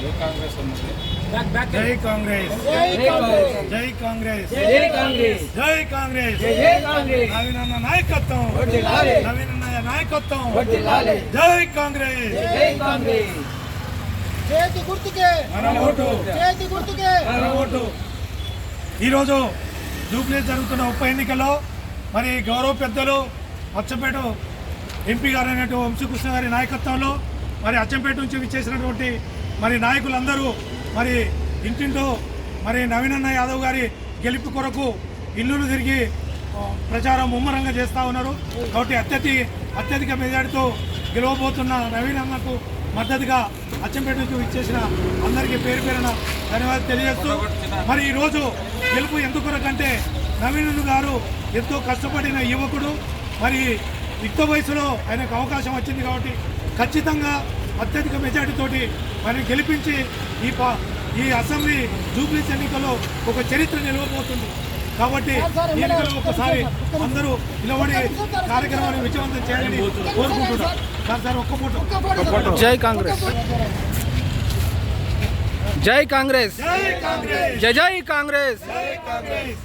జై కాంగ్రెస్. జై కాంగ్రెస్. జై కాంగ్రెస్. జై కాంగ్రెస్. జై కాంగ్రెస్. నవీనన్న నాయకత్వం. నవీనన్న నాయకత్వం. జై కాంగ్రెస్. జై కాంగ్రెస్. చేతి గుర్తుకే. మన ఓటు. చేతి గుర్తుకే. మన ఓటు. ఈరోజు జూబ్లీ జరుగుతున్న ఉప ఎన్నికల్లో మరి గౌరవ పెద్దలు అచ్చంపేట ఎంపీ గారు అయినట్టు వంశీకృష్ణ గారి నాయకత్వంలో మరి అచ్చంపేట నుంచి విచ్చేసినటువంటి మరి నాయకులందరూ మరి ఇంటింటూ మరి నవీనన్న యాదవ్ గారి గెలుపు కొరకు ఇల్లులు తిరిగి ప్రచారం ముమ్మరంగా చేస్తూ ఉన్నారు. కాబట్టి అత్యధి అత్యధిక మెజార్టీతో గెలవబోతున్న నవీనన్నకు మద్దతుగా అచ్చంపేట నుంచి ఇచ్చేసిన అందరికీ పేరు పేరున ధన్యవాదాలు తెలియజేస్తూ మరి ఈరోజు గెలుపు ఎందుకొరకంటే నవీనుడు గారు ఎంతో కష్టపడిన యువకుడు. మరి యుక్త వయసులో ఆయనకు అవకాశం వచ్చింది కాబట్టి ఖచ్చితంగా అత్యధిక మెజార్టీతోటి మరి గెలిపించి ఈ పా ఈ అసెంబ్లీ జూబ్లీస్ ఎన్నికల్లో ఒక చరిత్ర నిలవబోతుంది. కాబట్టి ఎన్నికల్లో ఒకసారి అందరూ నిలబడి కార్యక్రమాన్ని విజయవంతం చేయాలని కోరుకుంటున్నాం. సార్ సార్ ఒక్క ఫోటో. జై కాంగ్రెస్. జై కాంగ్రెస్. జై కాంగ్రెస్. జై జై కాంగ్రెస్. జై కాంగ్రెస్.